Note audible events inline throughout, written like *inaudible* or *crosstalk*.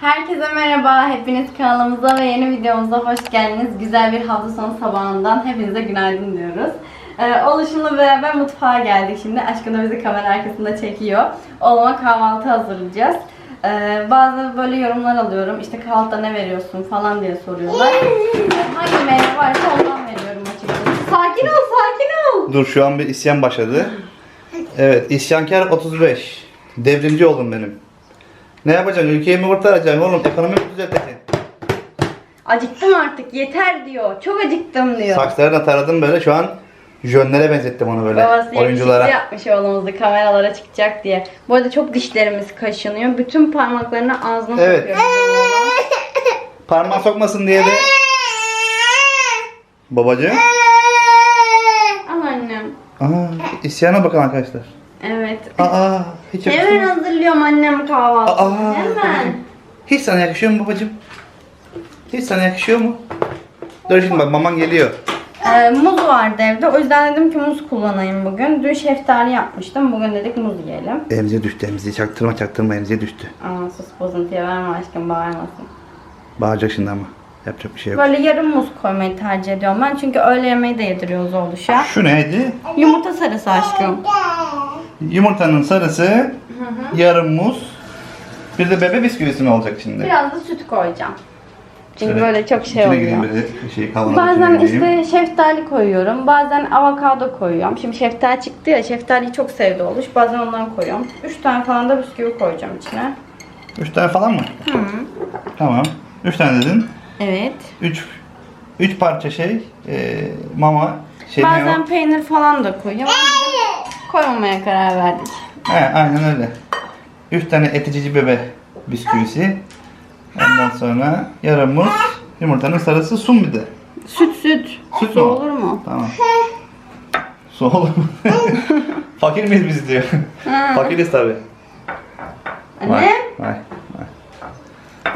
Herkese merhaba, hepiniz kanalımıza ve yeni videomuza hoş geldiniz. Güzel bir hafta sonu sabahından hepinize günaydın diyoruz. Ee, Oluşumla beraber mutfağa geldik şimdi. Aşkım da bizi kamera arkasında çekiyor. Oğluma kahvaltı hazırlayacağız. Ee, bazı böyle yorumlar alıyorum. İşte kahvaltıda ne veriyorsun falan diye soruyorlar. *laughs* Hangi meyve varsa ondan veriyorum açıkçası. Sakin ol, sakin ol. Dur şu an bir isyan başladı. Evet isyankar 35. Devrimci oldum benim. Ne yapacaksın? Ülkeyi mi kurtaracaksın oğlum? Ekonomi mi düzelteceksin? Acıktım artık, yeter diyor. Çok acıktım diyor. Saçlarını taradım böyle şu an jönlere benzettim onu böyle Babası oyunculara. yapmış oğlumuzu kameralara çıkacak diye. Bu arada çok dişlerimiz kaşınıyor. Bütün parmaklarını ağzına Evet. sokuyor. Parmağı sokmasın diye de babacığım. Al annem. Aa, isyana bakın arkadaşlar. Evet. Aa, hiç Hemen mu? hazırlıyorum annem kahvaltısını. Aa, Hemen. Hiç sana yakışıyor mu babacığım? Hiç sana yakışıyor mu? Dur şimdi bak maman geliyor. Ee, muz vardı evde. O yüzden dedim ki muz kullanayım bugün. Dün şeftali yapmıştım. Bugün dedik muz yiyelim. Elimize düştü elimize. Çaktırma çaktırma elimize düştü. Aa sus bozuntuya verme aşkım bağırmasın. Bağıracak şimdi ama. Yapacak bir şey yok. Böyle yarım muz koymayı tercih ediyorum ben. Çünkü öğle yemeği de yediriyoruz oğluşa. Şu neydi? Yumurta sarısı aşkım. Yumurtanın sarısı, yarım muz, bir de bebe bisküvisi mi olacak şimdi? Biraz da süt koyacağım. Çünkü Şöyle böyle çok şey içine oluyor. böyle şey Bazen işte şeftali koyuyorum. Bazen avokado koyuyorum. Şimdi şeftali çıktı ya. Şeftaliyi çok sevdi oluş. Bazen ondan koyuyorum. 3 tane falan da bisküvi koyacağım içine. Üç tane falan mı? Hı. Tamam. Üç tane dedin. Evet. Üç, üç parça şey, e, mama, şey Bazen o? peynir falan da koyuyorum. Koymamaya karar verdik. He, aynen öyle. Üç tane eticici bebe bisküvisi. Ondan sonra yarım muz, yumurtanın sarısı, bir de. Süt süt. Süt Su mü? olur mu? Tamam. Su olur mu? *laughs* Fakir miyiz biz diyor. Fakiriz tabi. Anne. Vay, vay.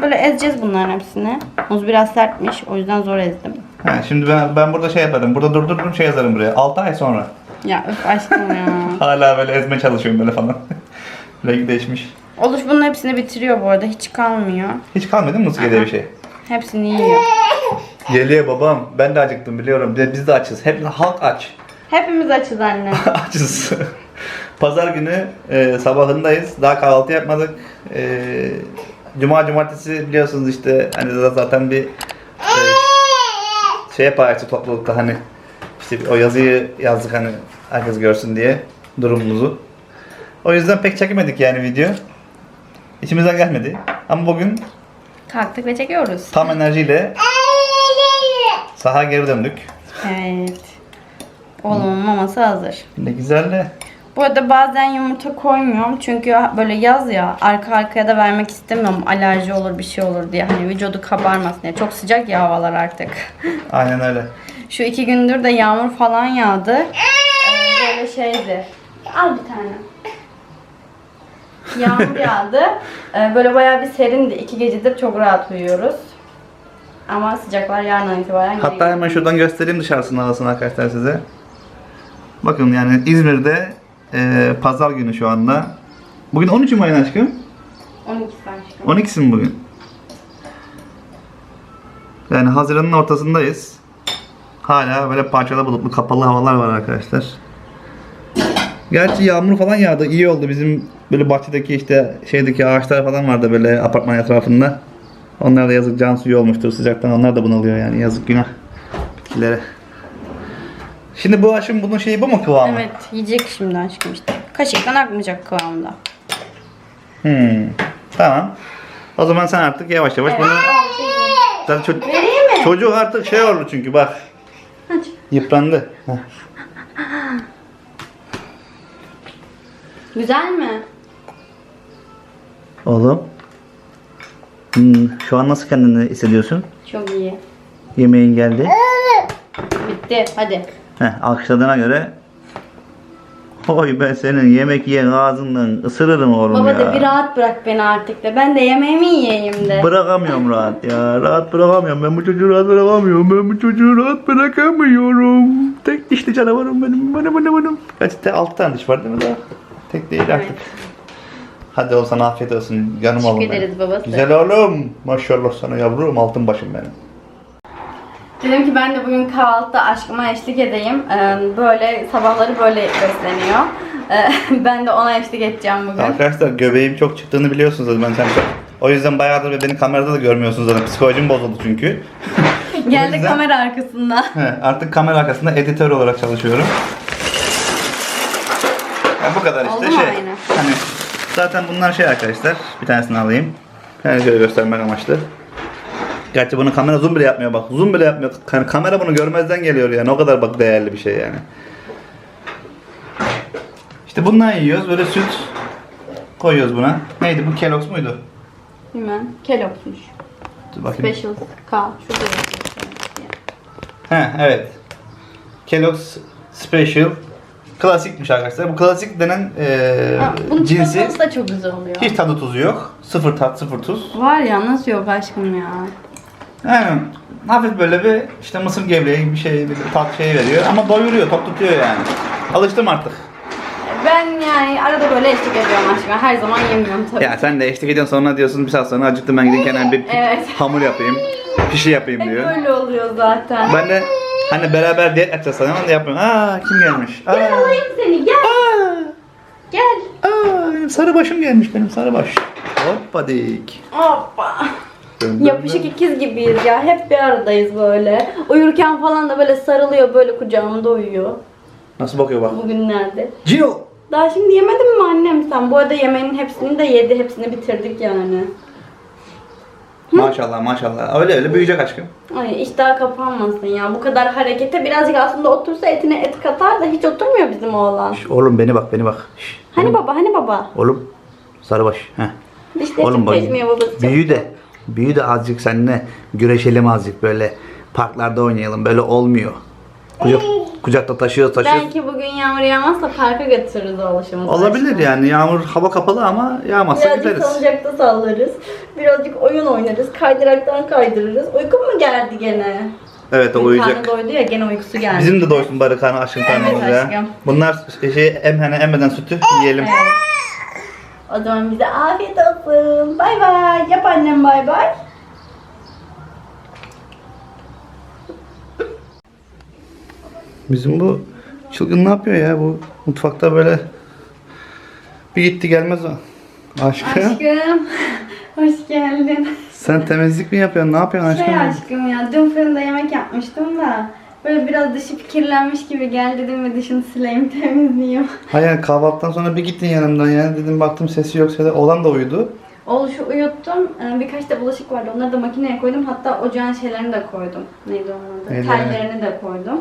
Böyle ezeceğiz bunların hepsini. Muz biraz sertmiş. O yüzden zor ezdim. Ha, şimdi ben ben burada şey yaparım. Burada durdururum şey yazarım buraya. 6 ay sonra. Ya öf aşkım ya. *laughs* Hala böyle ezme çalışıyorum böyle falan. *laughs* Rengi değişmiş. Oluş bunun hepsini bitiriyor bu arada. Hiç kalmıyor. Hiç kalmadı mı mısır diye bir şey? Hepsini yiyor. Geliyor babam. Ben de acıktım biliyorum. Bir de Biz de açız. Hep halk aç. Hepimiz açız anne. *laughs* Açız. Pazar günü e, sabahındayız. Daha kahvaltı yapmadık. E, Cuma cumartesi biliyorsunuz işte hani za- zaten bir e, şey paylaştı toplulukta hani işte o yazıyı yazdık hani herkes görsün diye durumumuzu. O yüzden pek çekemedik yani video. İçimizden gelmedi. Ama bugün Kalktık ve çekiyoruz. tam *laughs* enerjiyle saha geri döndük. Evet. Oğlumun maması hazır. Ne güzel de. Bu arada bazen yumurta koymuyorum çünkü böyle yaz ya arka arkaya da vermek istemiyorum alerji olur bir şey olur diye hani vücudu kabarmasın diye çok sıcak ya havalar artık. *laughs* Aynen öyle. Şu iki gündür de yağmur falan yağdı. Ee, böyle şeydi. Al bir tane. Yağmur yağdı. Ee, böyle bayağı bir serindi. İki gecedir çok rahat uyuyoruz. Ama sıcaklar yarından itibaren Hatta geliyor. hemen şuradan göstereyim dışarısının havasını arkadaşlar size. Bakın yani İzmir'de e, pazar günü şu anda. Bugün 13 mu ayın aşkım? 12 aşkım. 12'si mi bugün? Yani Haziran'ın ortasındayız. Hala böyle parçalı bulutlu kapalı havalar var arkadaşlar. Gerçi yağmur falan yağdı. iyi oldu. Bizim böyle bahçedeki işte şeydeki ağaçlar falan vardı böyle apartman etrafında. Onlar da yazık can suyu olmuştur sıcaktan. Onlar da bunalıyor yani yazık günah bitkilere. Şimdi bu aşım bunun şeyi bu mu kıvamı? Evet yiyecek şimdi aşkım işte. Kaşıktan akmayacak kıvamda. Hmm. Tamam. O zaman sen artık yavaş yavaş bunu... Zaten ço- Vereyim mi? çocuk artık şey oldu çünkü bak. Aç. Yıprandı. Heh. Güzel mi? Oğlum. Hmm, şu an nasıl kendini hissediyorsun? Çok iyi. Yemeğin geldi. Bitti hadi. Heh, alkışladığına göre Oy ben senin yemek yiyen ağzından ısırırım oğlum Baba ya. de bir rahat bırak beni artık de. Ben de yemeğimi yiyeyim de. Bırakamıyorum rahat ya. Rahat bırakamıyorum. Ben bu çocuğu rahat bırakamıyorum. Ben bu çocuğu rahat bırakamıyorum. Tek dişli canavarım benim. Bana bana bana. Kaç altı tane diş var değil mi daha? Tek değil artık. Hadi oğlum sana afiyet olsun. Canım Teşekkür oğlum benim. ederiz babası. Güzel oğlum. Maşallah sana yavrum. Altın başım benim. Dedim ki ben de bugün kahvaltıda aşkıma eşlik edeyim. Ee, Böyle sabahları böyle besleniyor. Ee, *laughs* Ben de ona eşlik edeceğim bugün. Arkadaşlar göbeğim çok çıktığını biliyorsunuz ben sen. O yüzden bayağıdır beni kamerada da görmüyorsunuz zaten. Psikolojim bozuldu çünkü. Geldi yüzden- kamera arkasında. He, artık kamera arkasında editör olarak çalışıyorum. Ya bu kadar işte Oldu şey. aynı? Hani zaten bunlar şey arkadaşlar. Bir tanesini alayım. Yani şöyle göstermek amaçlı. Gerçi bunu kamera zoom bile yapmıyor bak. Zoom bile yapmıyor. Hani kamera bunu görmezden geliyor yani. O kadar bak değerli bir şey yani. İşte bundan yiyoruz. Böyle süt koyuyoruz buna. Neydi bu? Kellogg's muydu? Bilmem. Kellogg'smuş. Dur bakayım. Special K. Şurada yazıyor. He evet. Kellogg's Special klasikmiş arkadaşlar. Bu klasik denen eee Ha, Bunun cinsi çikolatası da çok güzel oluyor. hiç tadı tuzu yok. Sıfır tat, sıfır tuz. Var ya nasıl yok aşkım ya. Yani hafif böyle bir işte mısır gevreği gibi bir şey, bir tat şey veriyor ama doyuruyor, tok tutuyor yani. Alıştım artık. Ben yani arada böyle eşlik ediyorum aşkıma. Her zaman yemiyorum tabii. Ya sen de eşlik ediyorsun sonra diyorsun bir saat sonra acıktım ben gideyim kenara bir *laughs* Evet. hamur yapayım, pişi yapayım Hep diyor. böyle oluyor zaten. Ben de hani beraber diyet yapacağız sanıyorum onu yapmıyorum. Aa kim gelmiş? Aa, Gel alayım seni gel. aa. Gel. Aa, benim sarı başım gelmiş benim sarı baş. Hoppa dik. Hoppa. Yapışık ikiz gibiyiz ya. Hep bir aradayız böyle. Uyurken falan da böyle sarılıyor böyle kucağımda uyuyor. Nasıl bakıyor bak. Bugünlerde. Cino. Daha şimdi yemedin mi annem sen? Bu arada yemeğin hepsini de yedi. Hepsini bitirdik yani. Maşallah maşallah. Öyle öyle büyüyecek aşkım. Ay iştah kapanmasın ya. Bu kadar harekete birazcık aslında otursa etine et katar da hiç oturmuyor bizim oğlan. Şş, oğlum beni bak beni bak. Şş, Hani oğlum, baba hani baba? Oğlum. Sarıbaş. Heh. Dişleri Oğlum bak. Büyü de. Büyü de azıcık seninle güreşelim azıcık böyle. Parklarda oynayalım. Böyle olmuyor. Kucak, kucakta taşıyoruz taşıyoruz. Belki bugün yağmur yağmazsa parka götürürüz oğluşumuzu. Olabilir yani. Yağmur hava kapalı ama yağmazsa Birazcık gideriz. salıncakta sallarız. Birazcık oyun oynarız. Kaydıraktan kaydırırız. Uykun mu geldi gene? Evet o Karnı uyuyacak. doydu ya gene uykusu geldi. Bizim de doysun bari karnı aşkın karnımız Evet ya. aşkım. Bunlar şey em hani emmeden sütü yiyelim. Evet. O zaman bize afiyet olsun. Bay bay. Yap annem bay bay. Bizim bu çılgın ne yapıyor ya bu mutfakta böyle bir gitti gelmez o. Aşkım Aşkım. *laughs* Hoş geldin. sen temizlik mi yapıyorsun ne yapıyorsun aşkım? Şey aşkım ya dün fırında yemek yapmıştım da böyle biraz dışı kirlenmiş gibi gel dedim ve dışını sileyim *laughs* temizleyeyim. Hayır kahvaltıdan sonra bir gittin yanımdan ya dedim baktım sesi yok sesi olan da uyudu. Oluşu uyuttum. Ee, Birkaç da bulaşık vardı. Onları da makineye koydum. Hatta ocağın şeylerini de koydum. Neydi onun adı? Tellerini de koydum.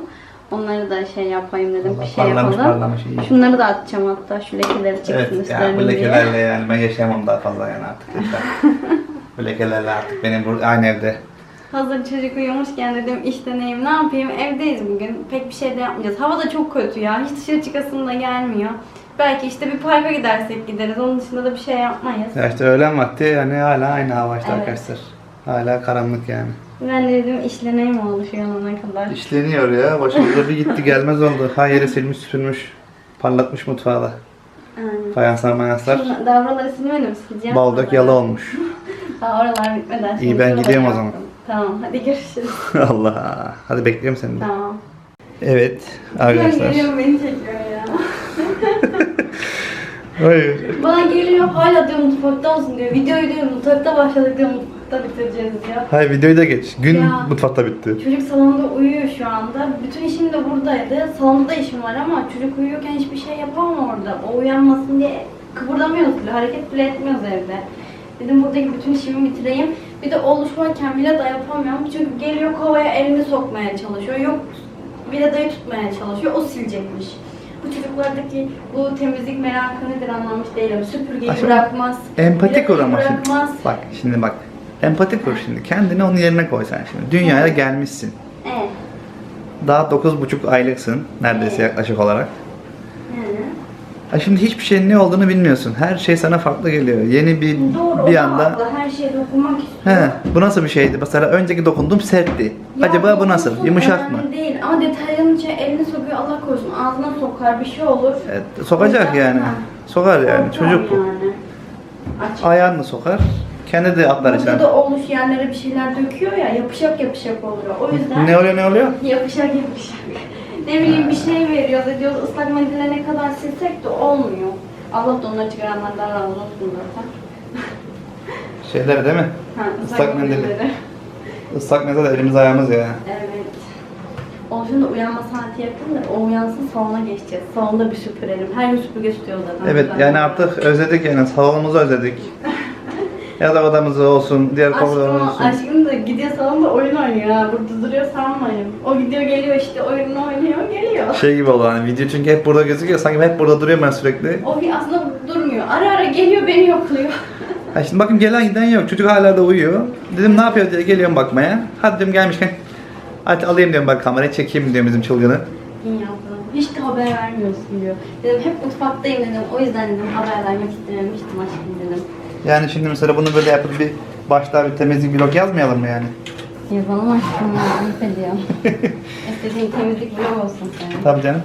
Onları da şey yapayım dedim. Bir şey parlamış, yapalım. parlamış, iyi. Şunları da atacağım hatta. Şu lekeleri çıksın Evet ya üstlerine bu diye. lekelerle yani ben yaşayamam daha fazla yani artık. *laughs* bu lekelerle artık benim burada aynı evde. Hazır çocuk uyumuşken dedim işte neyim ne yapayım evdeyiz bugün pek bir şey de yapmayacağız. Hava da çok kötü ya hiç dışarı çıkasım da gelmiyor. Belki işte bir parka gidersek gideriz onun dışında da bir şey yapmayız. Ya işte öğlen vakti yani hala aynı hava işte Evet. arkadaşlar. Hala karanlık yani. Ben de dedim işleneyim oldu şu yanına kadar. İşleniyor ya. Başımıza bir gitti gelmez oldu. Her yeri silmiş süpürmüş. Parlatmış mutfağı da. Aynen. Fayanslar mayanslar. Daha oraları silmedim sileceğim. Baldak yalı olmuş. *laughs* Daha oralar bitmeden. İyi, şimdi ben gidiyorum o zaman. Tamam hadi görüşürüz. *laughs* Allah. Hadi bekliyorum seni de. tamam. Evet arkadaşlar. geliyorum beni çekiyor ya. *laughs* Hayır. Bana geliyor hala diyor mutfakta mısın diyor. Videoyu diyor mutfakta başladık diyor mutfakta bitireceğiz diyor. Hayır videoyu da geç. Gün Ya. mutfakta bitti. Çocuk salonda uyuyor şu anda. Bütün işim de buradaydı. Salonda da işim var ama çocuk uyuyorken hiçbir şey yapamam orada. O uyanmasın diye kıpırdamıyoruz bile. Hareket bile etmiyoruz evde. Dedim buradaki bütün işimi bitireyim. Bir de oğluş varken bile da yapamıyorum. Çünkü geliyor kovaya elini sokmaya çalışıyor. Yok dayı tutmaya çalışıyor. O silecekmiş. Bu çocuklardaki bu temizlik merakı nedir anlamış değilim. Süpürgeyi Aşkım, bırakmaz. Empati şimdi. bırakmaz. Bak şimdi bak. Empati kur şimdi. Kendini onun yerine koy sen şimdi. Dünyaya gelmişsin. Evet. Daha 9,5 aylıksın. Neredeyse yaklaşık olarak. Ha şimdi hiçbir şeyin ne olduğunu bilmiyorsun. Her şey sana farklı geliyor. Yeni bir Doğru, bir da anda haklı. her şeye dokunmak istiyor. He, bu nasıl bir şeydi? Mesela önceki dokunduğum sertti. Ya Acaba bu nasıl? Yumuşak mı? Değil ama detayların içine elini sokuyor Allah korusun ağzına sokar bir şey olur. Evet, sokacak yani. Sokar yani. Korkmam Çocuk bu. yani. Aç. Ayağını sokar. Kendi de atlar içine. Burada da oluş yerlere bir şeyler döküyor ya yapışak yapışak oluyor. O yüzden Ne oluyor ne oluyor? *laughs* yapışak yapışak. ne bileyim bir şey veriyor da diyoruz ıslak mendille ne kadar silsek de olmuyor. Allah da onları çıkaranlardan razı olsun *laughs* zaten. Şeyler değil mi? Ha, Islak mendili. mendilleri. Islak meze de elimiz ayağımız ya. Evet. Oluşun da uyanma saati yakın da o uyansın salona geçeceğiz. Salonda bir süpürelim. Her gün süpürge tutuyor zaten. Evet yani artık özledik yani salonumuzu özledik. *laughs* ya da odamızı olsun, diğer koridorumuz Aşkım, olsun. aşkım da gidiyor salonda oyun oynuyor ha. Burada duruyor sanmayın. O gidiyor geliyor işte oyununu oynuyor geliyor. Şey gibi oldu hani video çünkü hep burada gözüküyor. Sanki hep burada duruyorum ben sürekli. O bir aslında durmuyor. Ara ara geliyor beni yokluyor. *laughs* Ha şimdi bakın gelen giden yok. Çocuk hala da uyuyor. Dedim ne yapıyor diye geliyorum bakmaya. Hadi diyorum gelmişken Hadi alayım diyorum bak kamerayı çekeyim diyorum bizim çılgını. İyi yaptın. Hiç de haber vermiyorsun diyor. Dedim hep mutfaktayım dedim. O yüzden dedim haber vermek istememiştim aşkım dedim. Yani şimdi mesela bunu böyle yapıp bir başta bir temizlik vlog yazmayalım mı yani? Yazalım aşkım ya. Ayıp ediyorum. *laughs* İstediğin temizlik vlog olsun senin. Tabii canım.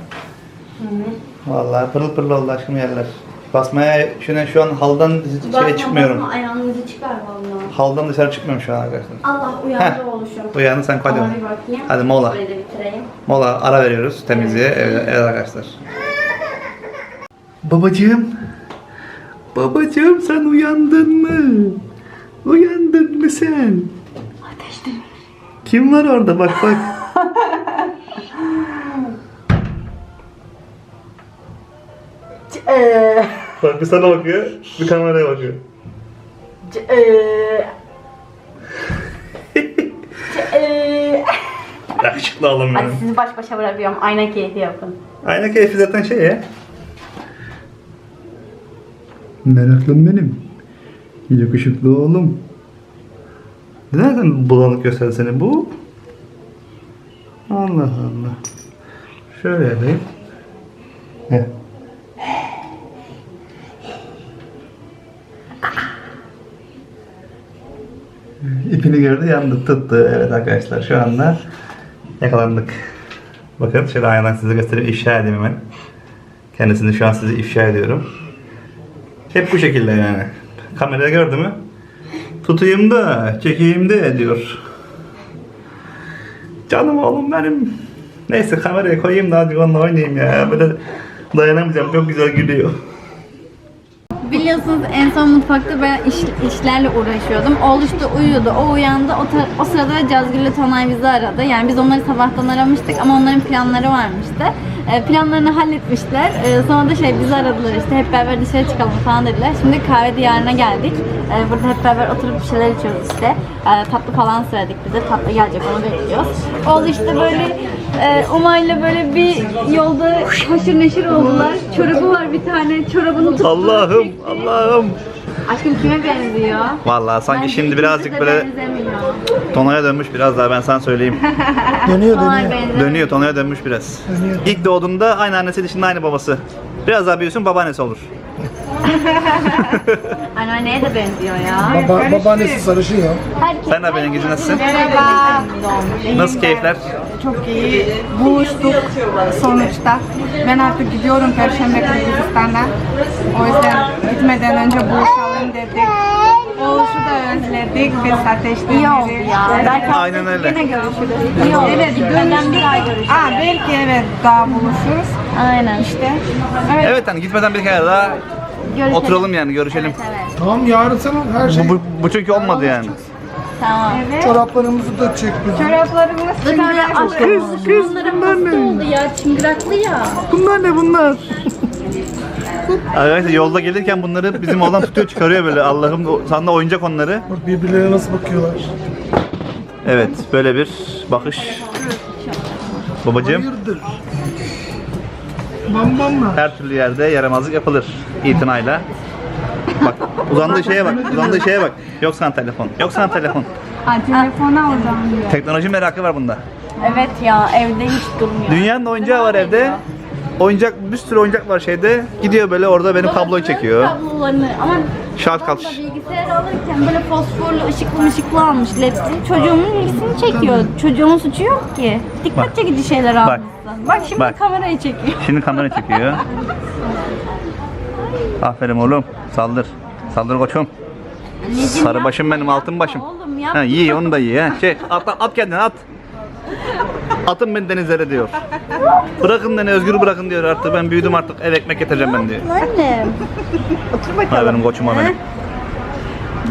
Hı hı. Vallahi pırıl pırıl oldu aşkım yerler. Basmaya şuna şu an haldan şeye çıkmıyorum. Basma ayağınızı çıkar vallahi. Haldan dışarı çıkmıyorum şu an arkadaşlar. Allah uyandı oluşum. Uyandı sen hadi. Bir bakayım. Hadi mola. Burayı da bitireyim. Mola ara veriyoruz temizliğe. Evet, evet arkadaşlar. Babacığım. Babacığım sen uyandın mı? Uyandın mı sen? Ateşte. Kim var orada bak bak. Eee. *laughs* Bak bir sana bakıyor, bir kameraya bakıyor. Eee. Eee. Yakışıklı oğlum Hadi benim. sizi baş başa bırakıyorum. Ayna keyfi yapın. Ayna keyfi zaten şey ya. Meraklım benim. Yakışıklı oğlum. Nereden bulanık gösterdi seni bu? Allah Allah. Şöyle yapayım. Heh. İpini gördü yandı tuttu. Evet arkadaşlar şu anda yakalandık. Bakın şöyle aynadan size göstereyim ifşa edeyim hemen. Kendisini şu an size ifşa ediyorum. Hep bu şekilde yani. Kameraya gördü mü? Tutayım da, çekeyim de diyor. Canım oğlum benim. Neyse kameraya koyayım da hadi onunla oynayayım ya. Böyle dayanamayacağım. Çok güzel gülüyor. Biliyorsunuz en son mutfakta ben iş, işlerle uğraşıyordum. Oğul işte uyuyordu. O uyandı. O, o sırada Cazgül'le Tonay bizi aradı. Yani biz onları sabahtan aramıştık ama onların planları varmıştı. E, planlarını halletmişler. E, sonra da şey bizi aradılar işte hep beraber dışarı çıkalım falan dediler. Şimdi kahve diyarına geldik. E, burada hep beraber oturup bir şeyler içiyoruz işte. Tatlı falan söyledik bize. Tatlı gelecek onu bekliyoruz. Oğul işte böyle Umay'la böyle bir yolda haşır neşir oldular. Çorabı var bir tane. Çorabını tuttu. Allah'ım. Allah'ım. Aşkım kime benziyor? Vallahi sanki Bence şimdi birazcık böyle benzemiyor. Tonaya dönmüş biraz daha ben sana söyleyeyim. *laughs* Dönüyor dönüyor. Dönüyor Tonaya dönmüş biraz. Dönüyor. İlk doğduğunda aynı annesi dışında aynı babası. Biraz daha büyüsün babaannesi olur. *laughs* Anneanneye de benziyor ya. Baba, babaannesi sarışın ya. Herkes Sen de benim nasılsın? Merhaba. Nasıl keyifler? Çok iyi. Buluştuk sonuçta. Ben artık gidiyorum Perşembe Kırgızistan'da. O yüzden gitmeden önce buluşalım dedik. Oluşu da özledik. Biz ateşten iyi oldu beri. ya. Belki Aynen öyle. yine görüşürüz. İyi oldu. Evet, görüşürüz. Aa, belki evet daha buluşuruz. Aynen. İşte. Evet. Evet hani gitmeden bir kere daha Görüşelim. oturalım yani görüşelim. Evet. Tamam yarın sen her şey. Bu, bu, bu çünkü olmadı yani. Tamam. Evet. Çoraplarımızı da çek bizim. Çoraplarımız tane aşkım bunların hasta oldu ya. Çıngıraklı ya. Bunlar ne bunlar? Arkadaşlar yolda gelirken bunları bizim oğlan tutuyor çıkarıyor böyle Allah'ım sana oyuncak onları. Bak birbirlerine nasıl bakıyorlar. Evet böyle bir bakış. Babacığım Hayırdır? Bam bam mı? her türlü yerde yaramazlık yapılır itinayla. Bak uzandığı şeye bak uzandığı şeye bak. Yok sana telefon yok sana telefon. Ha, telefona oradan diyor. Teknoloji merakı var bunda. Evet ya evde hiç durmuyor. Dünyanın oyuncağı var evde. Oyuncak bir sürü oyuncak var şeyde. Gidiyor böyle orada benim kabloyu çekiyor. Kablolarını ama Şart babam kalk. da bilgisayarı alırken böyle fosforlu ışıklı ışıklı almış lepsi. Çocuğumun ilgisini çekiyor. Çocuğun suçu yok ki. Dikkat Bak. çekici şeyler Bak. almışsın. Bak şimdi Bak. kamerayı çekiyor. Şimdi kamera çekiyor. *laughs* Aferin oğlum. Saldır. Saldır koçum. Anneciğim Sarı yapma, başım benim, yapma altın başım. Oğlum yapma. Ha, iyi onu da iyi. Ha. Şey, at, at kendini at. Atın beni denizlere diyor. Bırakın beni özgür bırakın diyor artık. Ben büyüdüm artık ev ekmek getireceğim ben diyor. Annem. Otur bakalım. Ha, benim koçuma benim.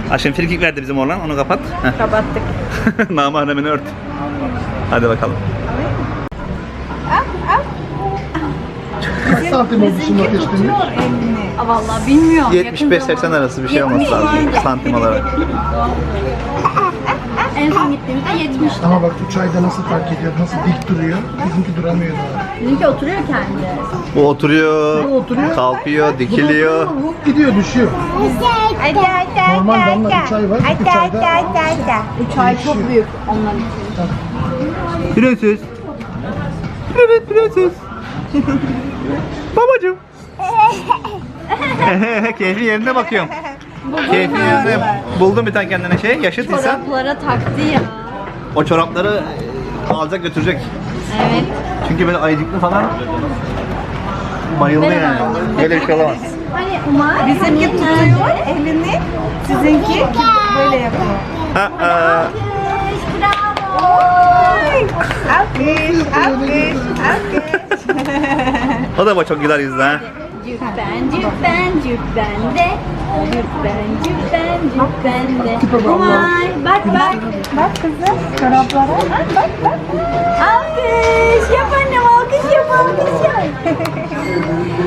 Ha şimdi frikik verdi bizim oğlan onu kapat. Heh. Kapattık. *laughs* Namahremini ört. Hadi bakalım. Kaç santim oldu şimdi ateşlemiş? Aa, vallahi bilmiyorum. Yakın 75-80 zamanda. arası bir şey olması lazım santim olarak. En son gittiğimizde 70. Ama bak bu çayda nasıl fark ediyor, nasıl dik duruyor. Bizimki duramıyor daha. Bizimki oturuyor kendi. Bu oturuyor, Bu oturuyor. kalkıyor, dikiliyor. Bu gidiyor, düşüyor. Normal damla bir çay var, bu çayda Bu çay çok büyük onlar için. Prenses. Evet prenses. *laughs* Babacım. *laughs* Keyfi yerine bakıyorum. Keyfi yerine buldum bir tane kendine şey yaşıt insan. Çoraplara taktı ya. O çorapları alacak götürecek. Evet. Çünkü böyle ayıcıklı falan bayıldı yani. Böyle bir şey olamaz. Hani Umar Bizimki tutuyor elini, sizinki böyle yapıyor. Ha, ha. Bravo. Alkış, alkış, alkış. O da bak çok güzel yüzlü ha. Cübben cübben cübben de. Cübben cübben cübben de. Umar bak bak. Bak kızım, çoraplara. Bak, bak, bak. Alkış yap annem alkış yap alkış yap.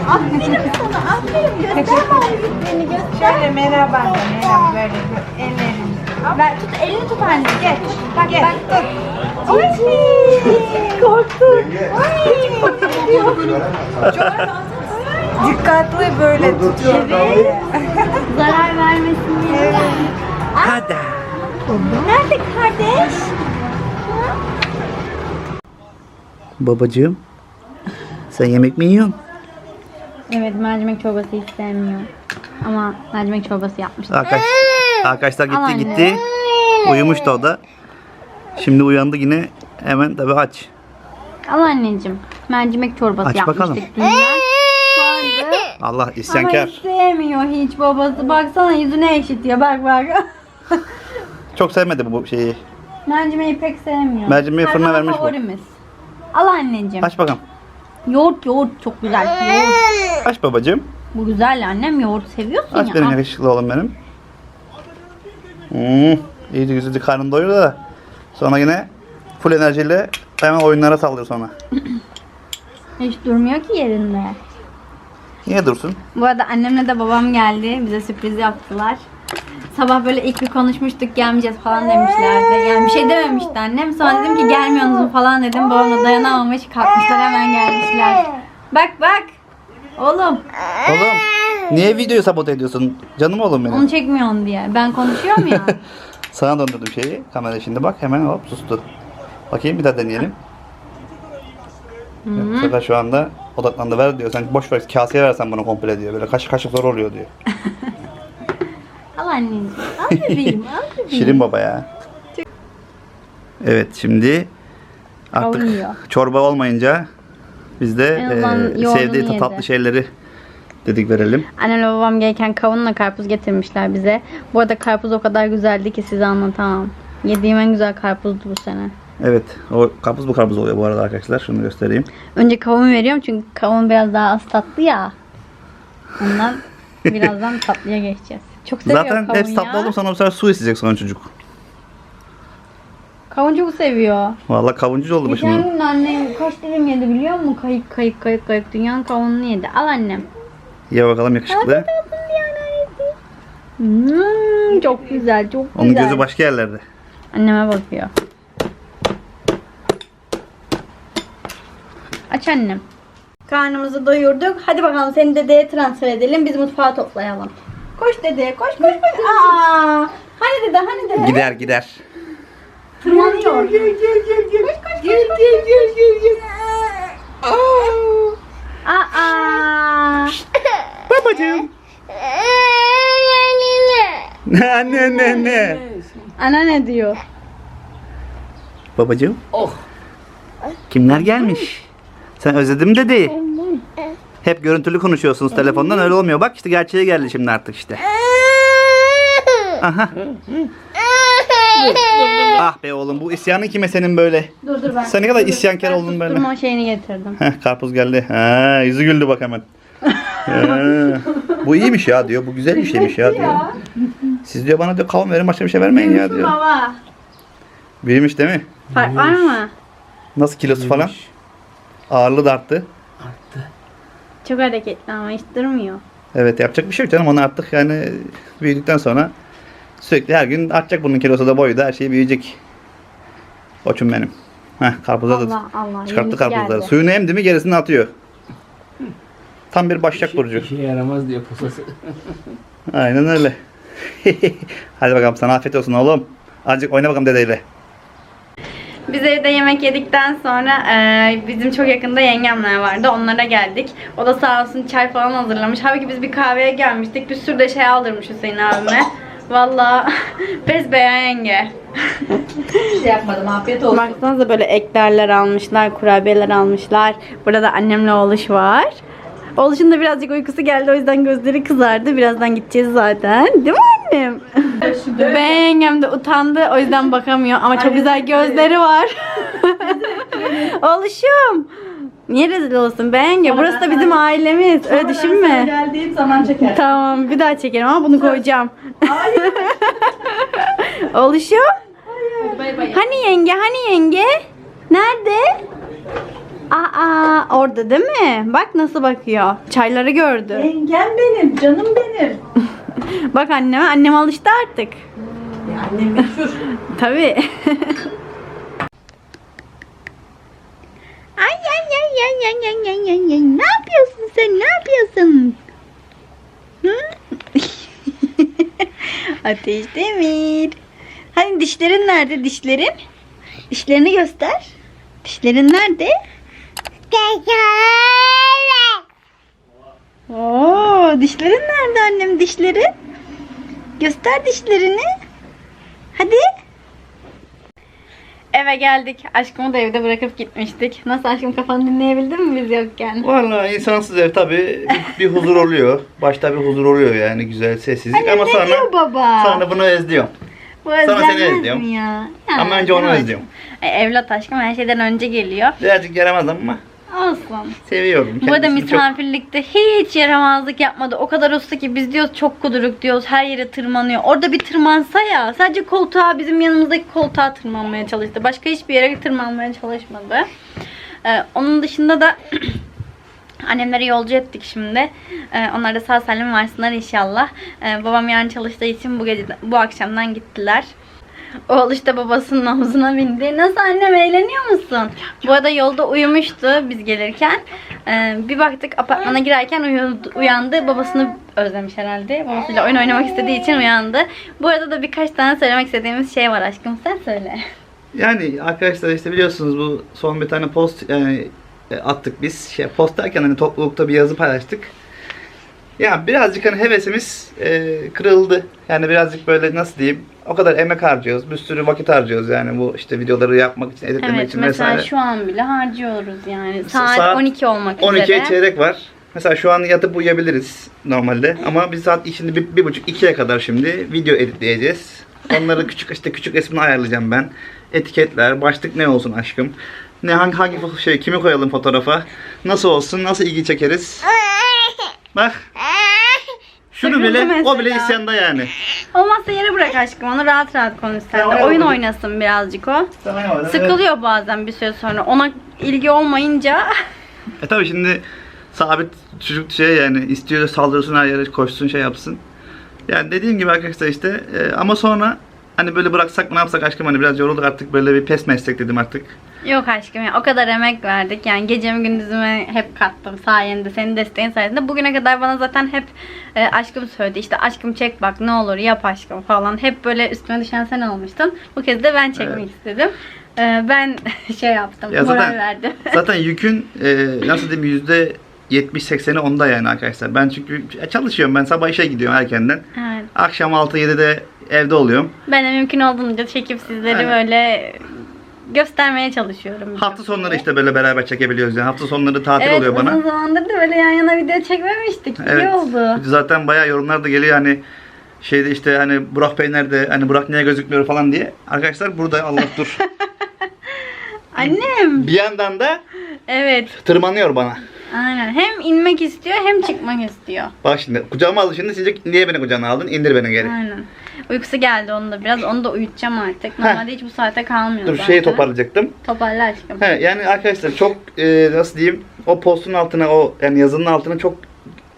aferin sana aferin göster bana beni göster. Şöyle merhaba de, merhaba böyle ellerini. Ver tut elini tut anne gel. Bak Gel, bak tut. Oy. Korktum. Dikkatli böyle tutuyor. Evet. Zarar vermesin diye. Hadi. Nerede kardeş? Babacığım. Sen yemek mi yiyorsun? Evet mercimek çorbası sevmiyor. Ama mercimek çorbası yapmıştım. Arkadaş, arkadaşlar Al gitti anne. gitti. Uyumuştu o da. Şimdi uyandı yine hemen tabii aç. Al anneciğim. Mercimek çorbası Aç yapmıştık bakalım. dünden. Vardı. *laughs* Allah Ama isyankar. hiç sevmiyor hiç babası. Baksana yüzüne eşitiyor bak bak. *laughs* Çok sevmedi bu şeyi. Mercimeği pek sevmiyor. Mercimeği fırına Hayvan vermiş bu. favorimiz. Al anneciğim. Aç bakalım. Yoğurt yoğurt çok güzel. Yoğurt. Aç babacığım. Bu güzel annem yoğurt seviyorsun Aç ya. benim Al. yakışıklı oğlum benim. Hmm, iyiydi güzeldi karnını doyurdu da. Sonra yine full enerjiyle hemen oyunlara sallıyor sonra. *clears throat* Hiç durmuyor ki yerinde. Niye dursun? Bu arada annemle de babam geldi. Bize sürpriz yaptılar. Sabah böyle ilk bir konuşmuştuk gelmeyeceğiz falan demişlerdi. Yani bir şey dememişti annem. Sonra dedim ki gelmiyorsunuz mu falan dedim. Babam da dayanamamış kalkmışlar hemen gelmişler. Bak bak. Oğlum Oğlum niye videoyu sabote ediyorsun? Canım oğlum benim. onu çekmiyorsun diye. Ben konuşuyorum ya. *laughs* Sana döndürdüm şeyi. Kamera şimdi bak hemen hop sustu. Bakayım bir daha deneyelim. Bu sefer şu anda odaklandı ver diyor. Sen boş ver kaseye versen bunu komple diyor. Böyle kaşık kaşık zor oluyor diyor. *laughs* al anneciğim. Al bebeğim. Al *laughs* bebeğim. Şirin baba ya. Evet şimdi artık yiyor. çorba olmayınca biz de En azından e, yoğurdunu sevdiği yedi. tatlı şeyleri dedik verelim. Annemle babam gelirken kavunla karpuz getirmişler bize. Bu arada karpuz o kadar güzeldi ki size anlatamam. Yediğim en güzel karpuzdu bu sene. Evet o karpuz bu karpuz oluyor bu arada arkadaşlar. Şunu göstereyim. Önce kavun veriyorum çünkü kavun biraz daha az tatlı ya. Ondan *laughs* birazdan tatlıya geçeceğiz. Çok seviyor Zaten kavun hepsi tatlı ya. oldu sonra bu sefer su isteyecek sonra çocuk. Kavun çok seviyor. Vallahi kavuncu oldu bu Geçen gün annem kaç dilim yedi biliyor musun? Kayık kayık kayık kayık dünyanın kavununu yedi. Al annem. Ye bakalım yakışıklı. Hmm, çok güzel çok Onun güzel. gözü başka yerlerde. Anneme bakıyor. Aç annem. Karnımızı doyurduk. Hadi bakalım seni dedeye transfer edelim. Biz mutfağı toplayalım. Koş dedeye koş koş koş. Aa, hani dede hani dede. Gider gider. Tırmanıyor. Koş koş koş. Gel gel gel gel gel. Aa. Babacığım. anne anne anne. Ana ne diyor? Babacığım. Oh. Kimler gelmiş? Sen özledim dedi. Hep görüntülü konuşuyorsunuz telefondan öyle olmuyor. Bak işte gerçeğe geldi şimdi artık işte. Aha. ah be oğlum bu isyanın kime senin böyle? Dur dur ben. Sen ne kadar isyankar oldun böyle. Durma şeyini getirdim. Heh, karpuz geldi. Ha, yüzü güldü bak hemen. Ha, bu iyiymiş ya diyor. Bu güzel bir şeymiş ya diyor. Siz diyor bana diyor kavun verin başka bir şey vermeyin ya diyor. Baba. Büyümüş değil mi? Fark var mı? Nasıl kilosu falan? Ağırlığı da arttı. Çok hareketli ama hiç durmuyor. Evet yapacak bir şey yok canım onu artık yani büyüdükten sonra sürekli her gün artacak bunun kilosu da boyu da her şey büyüyecek. Koçum benim. Heh karpuza da Allah Allah. çıkarttı karpuzları. geldi. Suyunu emdi mi gerisini atıyor. Tam bir başak burcu. İşe yaramaz diyor posası. Aynen öyle. *laughs* Hadi bakalım sana afiyet olsun oğlum. Azıcık oyna bakalım dedeyle. Biz evde yemek yedikten sonra e, bizim çok yakında yengemler vardı. Onlara geldik. O da sağ olsun çay falan hazırlamış. Halbuki biz bir kahveye gelmiştik. Bir sürü de şey aldırmış Hüseyin abime. Valla *laughs* pes beğen yenge. şey yapmadım afiyet olsun. Baksanıza böyle eklerler almışlar, kurabiyeler almışlar. Burada da annemle oğluş var. Oğluşun da birazcık uykusu geldi o yüzden gözleri kızardı. Birazdan gideceğiz zaten. Değil mi annem? Ben yengem de utandı o yüzden bakamıyor ama çok güzel gözleri var. Oğluşum. Niye rezil olsun ben yenge? Burası da bizim ailemiz. Öyle düşünme. Geldiğim zaman çeker. Tamam bir daha çekerim ama bunu koyacağım. Oluşum. *laughs* Bay bay. Hani yenge hani yenge? Nerede? Aa orada değil mi? Bak nasıl bakıyor. Çayları gördü. Yengem benim, canım benim. *laughs* Bak anneme annem alıştı artık. Ya annem meşhur. *laughs* Tabii. *laughs* ay ay ay ay ay ay ay ay ay. Ne yapıyorsun sen? Ne yapıyorsun? Hı? Ateş Demir. Hani dişlerin nerede dişlerin? Dişlerini göster. Dişlerin nerede? Oo, dişlerin nerede annem dişlerin? Göster dişlerini. Hadi. Eve geldik. Aşkımı da evde bırakıp gitmiştik. Nasıl aşkım kafanı dinleyebildin mi biz yokken? Vallahi insansız ev tabi bir, bir huzur oluyor. Başta bir huzur oluyor yani güzel sessizlik ama ne sonra diyor baba? sonra bunu özlüyorum. Bu seni özlenmez mi ya? Ya, Ama önce onu evet. özlüyorum. E, evlat aşkım her şeyden önce geliyor. Birazcık yaramaz ama Olsun. seviyorum. Bu arada Kendisini çok. misafirlikte hiç yaramazlık yapmadı. O kadar usta ki biz diyoruz çok kuduruk diyoruz. Her yere tırmanıyor. Orada bir tırmansa ya. Sadece koltuğa bizim yanımızdaki koltuğa tırmanmaya çalıştı. Başka hiçbir yere tırmanmaya çalışmadı. Ee, onun dışında da *clears throat* Annemleri yolcu ettik şimdi. Ee, onlar da sağ salim varsınlar inşallah. Ee, babam yarın çalıştığı için bu gece bu akşamdan gittiler. Oğul işte babasının omzuna bindi. Nasıl annem eğleniyor musun? Bu arada yolda uyumuştu biz gelirken. Ee, bir baktık apartmana girerken uyandı, uyandı. Babasını özlemiş herhalde. Babasıyla oyun oynamak istediği için uyandı. Bu arada da birkaç tane söylemek istediğimiz şey var aşkım. Sen söyle. Yani arkadaşlar işte biliyorsunuz bu son bir tane post yani e, attık biz. Şey, post derken hani toplulukta bir yazı paylaştık. Ya birazcık hani hevesimiz e, kırıldı. Yani birazcık böyle nasıl diyeyim o kadar emek harcıyoruz. Bir sürü vakit harcıyoruz yani bu işte videoları yapmak için, editlemek Evet için mesela vesaire. şu an bile harcıyoruz yani. Saat, Saat 12 olmak 12'ye üzere. çeyrek var. Mesela şu an yatıp uyuyabiliriz normalde. Ama biz saat şimdi bir, bir buçuk ikiye kadar şimdi video editleyeceğiz. Onları *laughs* küçük işte küçük resmini ayarlayacağım ben. Etiketler, başlık ne olsun aşkım? Ne hangi hangi şey kimi koyalım fotoğrafa? Nasıl olsun? Nasıl ilgi çekeriz? Bak. *laughs* Şunu bile o mesela. bile isyanda yani. Olmazsa yere bırak aşkım onu rahat rahat konuş sen de. Tamam, Oyun olur. oynasın birazcık o. Tamam, Sıkılıyor bazen bir süre sonra. Ona ilgi olmayınca *laughs* E tabi şimdi sabit çocuk şey yani istiyor saldırsın her yere koşsun şey yapsın. Yani dediğim gibi arkadaşlar işte e, ama sonra hani böyle bıraksak mı ne yapsak aşkım hani biraz yorulduk artık böyle bir pes meslek dedim artık. Yok aşkım ya o kadar emek verdik. Yani gecemi gündüzümü hep kattım sayende senin desteğin sayesinde. Bugüne kadar bana zaten hep e, aşkım söyledi. İşte aşkım çek bak ne olur yap aşkım falan. Hep böyle üstüme düşen sen olmuştun. Bu kez de ben çekmek Evet. istedim. E, ben *laughs* şey yaptım. Ya moral zaten- verdim. *laughs* Zaten yükün e, nasıl diyeyim yüzde 70-80'i onda yani arkadaşlar. Ben çünkü çalışıyorum. Ben sabah işe gidiyorum erkenden. Evet. Akşam 6-7'de evde oluyorum. Ben de mümkün olduğunca çekip sizleri Evet. böyle göstermeye çalışıyorum. Hafta sonları işte böyle beraber çekebiliyoruz yani. Hafta sonları tatil evet, oluyor bana. uzun zamandır da böyle yan yana video çekmemiştik. İyi Evet. oldu. Zaten bayağı yorumlar da geliyor hani şeyde işte hani Burak Bey nerede? Hani Burak niye gözükmüyor falan diye. Arkadaşlar burada Allah dur. *laughs* Annem. bir yandan da Evet. tırmanıyor bana. Aynen. Hem inmek istiyor hem çıkmak istiyor. Bak şimdi kucağıma aldı şimdi diyecek niye beni kucağına aldın? İndir beni geri. Aynen. Uykusu geldi onun da biraz. Onu da uyutacağım artık. Normalde hiç bu saate kalmıyor Dur zaten. şeyi toparlayacaktım. Toparla aşkım. He, yani arkadaşlar çok e, nasıl diyeyim o postun altına o yani yazının altına çok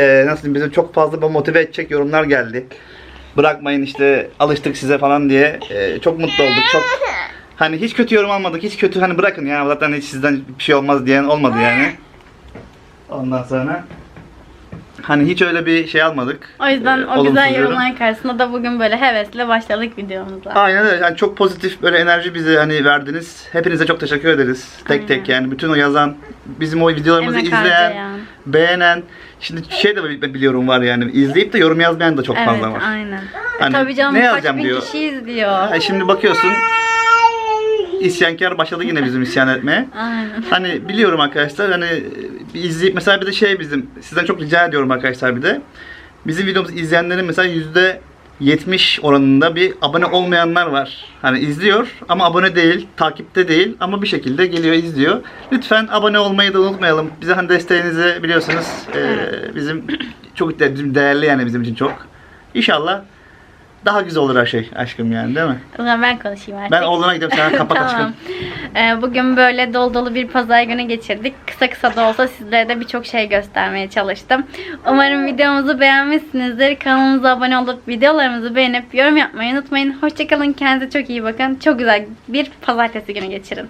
e, nasıl diyeyim bizi çok fazla böyle motive edecek yorumlar geldi. Bırakmayın işte alıştık size falan diye E, çok mutlu olduk. Çok hani hiç kötü yorum almadık. Hiç kötü hani bırakın ya zaten hiç sizden bir şey olmaz diyen olmadı yani. Ondan sonra hani hiç öyle bir şey almadık. O yüzden E, o güzel yorum. yorumlar karşısında da bugün böyle hevesle başladık videomuza. Aynen öyle. Yani çok pozitif böyle enerji bize hani verdiniz. Hepinize çok teşekkür ederiz. Tek tek yani bütün o yazan, bizim o videolarımızı Emek izleyen, beğenen. Şimdi şey de bi- biliyorum var yani izleyip de yorum yazmayan da çok Evet fazla var. aynen. Hani Tabii canım ne kaç bin diyor. kişi izliyor. Ha, şimdi bakıyorsun isyankar başladı yine bizim isyan etmeye. Aynen. Hani biliyorum arkadaşlar hani bir izleyip mesela bir de şey bizim sizden çok rica ediyorum arkadaşlar bir de. Bizim videomuzu izleyenlerin mesela yüzde 70 oranında bir abone olmayanlar var. Hani izliyor ama abone değil, takipte değil ama bir şekilde geliyor izliyor. Lütfen abone olmayı da unutmayalım. Bize hani desteğinizi biliyorsunuz eee, bizim çok bizim değerli yani bizim için çok. İnşallah daha güzel olur her şey aşkım yani değil mi? O zaman ben konuşayım artık. Ben oğluna gidiyorum sen kapat *laughs* tamam. aşkım. Ee, bugün böyle dolu dolu bir pazar günü geçirdik. Kısa kısa da olsa sizlere de birçok şey göstermeye çalıştım. Umarım videomuzu beğenmişsinizdir. Kanalımıza abone olup videolarımızı beğenip yorum yapmayı unutmayın. Hoşçakalın. Kendinize çok iyi bakın. Çok güzel bir pazartesi günü geçirin.